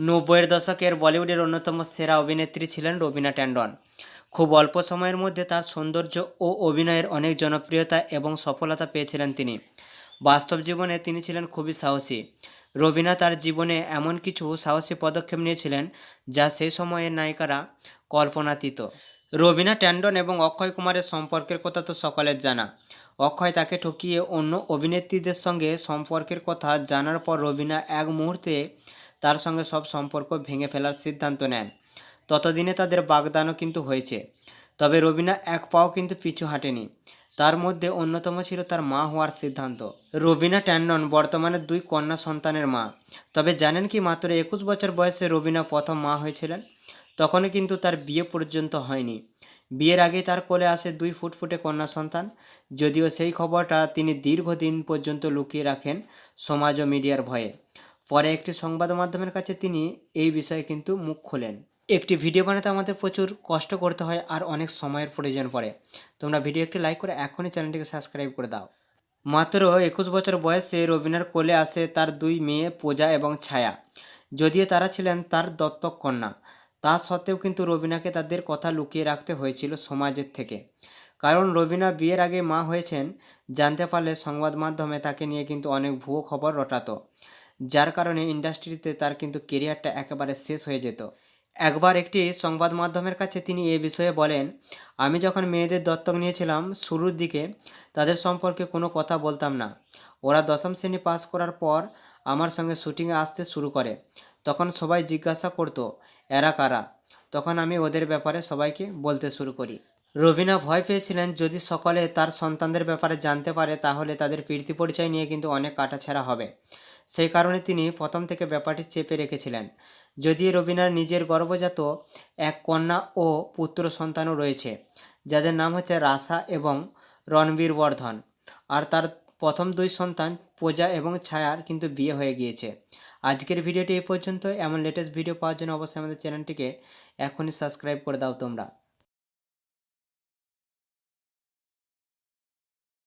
নব্বইয়ের দশকের বলিউডের অন্যতম সেরা অভিনেত্রী ছিলেন রবিনা ট্যান্ডন। খুব অল্প সময়ের মধ্যে তার সৌন্দর্য ও অভিনয়ের অনেক জনপ্রিয়তা এবং সফলতা পেয়েছিলেন তিনি। বাস্তব জীবনে তিনি ছিলেন খুবই সাহসী। রবিনা তার জীবনে এমন কিছু সাহসী পদক্ষেপ নিয়েছিলেন যা সেই সময়ের নায়িকারা কল্পনাতীত। রবিনা ট্যান্ডন এবং অক্ষয় কুমারের সম্পর্কের কথা তো সকলের জানা। অক্ষয় তাকে ঠকিয়ে অন্য অভিনেত্রীদের সঙ্গে সম্পর্কের কথা জানার পর রবিনা এক মুহূর্তে তার সঙ্গে সব সম্পর্ক ভেঙে ফেলার সিদ্ধান্ত নেন। ততদিনে তাদের বাগদানও কিন্তু হয়েছে। তবে রবিনা এক পাও কিন্তু পিছু হাঁটেনি। তার মধ্যে অন্যতম ছিল তার মা হওয়ার সিদ্ধান্ত। রবিনা ট্যান্ডন বর্তমানে দুই কন্যা সন্তানের মা। তবে জানেন কি মাত্র একুশ বছর বয়সে রবিনা প্রথম মা হয়েছিলেন? তখনও কিন্তু তার বিয়ে পর্যন্ত হয়নি। বিয়ের আগেই তার কোলে আসে দুই ফুটফুটে কন্যা সন্তান। যদিও সেই খবরটা তিনি দীর্ঘদিন পর্যন্ত লুকিয়ে রাখেন সমাজ ও মিডিয়ার ভয়ে। পরে একটি সংবাদ মাধ্যমের কাছে তিনি এই বিষয়ে কিন্তু মুখ খোলেন। একটি ভিডিও বানাতে আমাদের প্রচুর কষ্ট করতে হয় আর অনেক সময়ের প্রয়োজন পড়ে। তোমরা ভিডিও একটি লাইক করে এখনই চ্যানেলটিকে সাবস্ক্রাইব করে দাও। মাত্র একুশ বছর বয়সে রবিনার কোলে আসে তার দুই মেয়ে পূজা এবং ছায়া। যদিও তারা ছিলেন তার দত্তক কন্যা, তা সত্ত্বেও কিন্তু রবিনাকে তাদের কথা লুকিয়ে রাখতে হয়েছিল সমাজের থেকে। কারণ রবিনা বিয়ের আগে মা হয়েছেন, জানতে পারলে সংবাদ মাধ্যমে তাকে নিয়ে কিন্তু অনেক ভুয়ো খবর রটাতো। যার কারণে ইন্ডাস্ট্রিতে তার কিন্তু কেরিয়ারটা একেবারে শেষ হয়ে যেত। একবার একটি সংবাদ মাধ্যমের কাছে তিনি এ বিষয়ে বলেন, আমি যখন মেয়েদের দত্তক নিয়েছিলাম, শুরুর দিকে তাদের সম্পর্কে কোনো কথা বলতাম না। ওরা দশম শ্রেণি পাস করার পর আমার সঙ্গে শুটিংয়ে আসতে শুরু করে। তখন সবাই জিজ্ঞাসা করতো, এরা কারা? তখন আমি ওদের ব্যাপারে সবাইকে বলতে শুরু করি। রবিনা ভয় পেয়েছিলেন যদি সকলে তার সন্তানদের ব্যাপারে জানতে পারে, তাহলে তাদের ফিরতি পরিচয় নিয়ে কিন্তু অনেক কাটাছেড়া হবে। সেই কারণে তিনি প্রথম থেকে ব্যাপারটি চেপে রেখেছিলেন। যদি রবিনার নিজের গর্ভজাত এক কন্যা ও পুত্র সন্তানও রয়েছে, যাদের নাম হচ্ছে রাসা এবং রণবীর বর্ধন, আর তার প্রথম দুই সন্তান পূজা এবং ছায়ার কিন্তু বিয়ে হয়ে গিয়েছে। আজকের ভিডিওটি এই পর্যন্ত। এমন লেটেস্ট ভিডিও পাওয়ার জন্য অবশ্যই আমাদের চ্যানেলটিকে এখনই সাবস্ক্রাইব করে দাও তোমরা।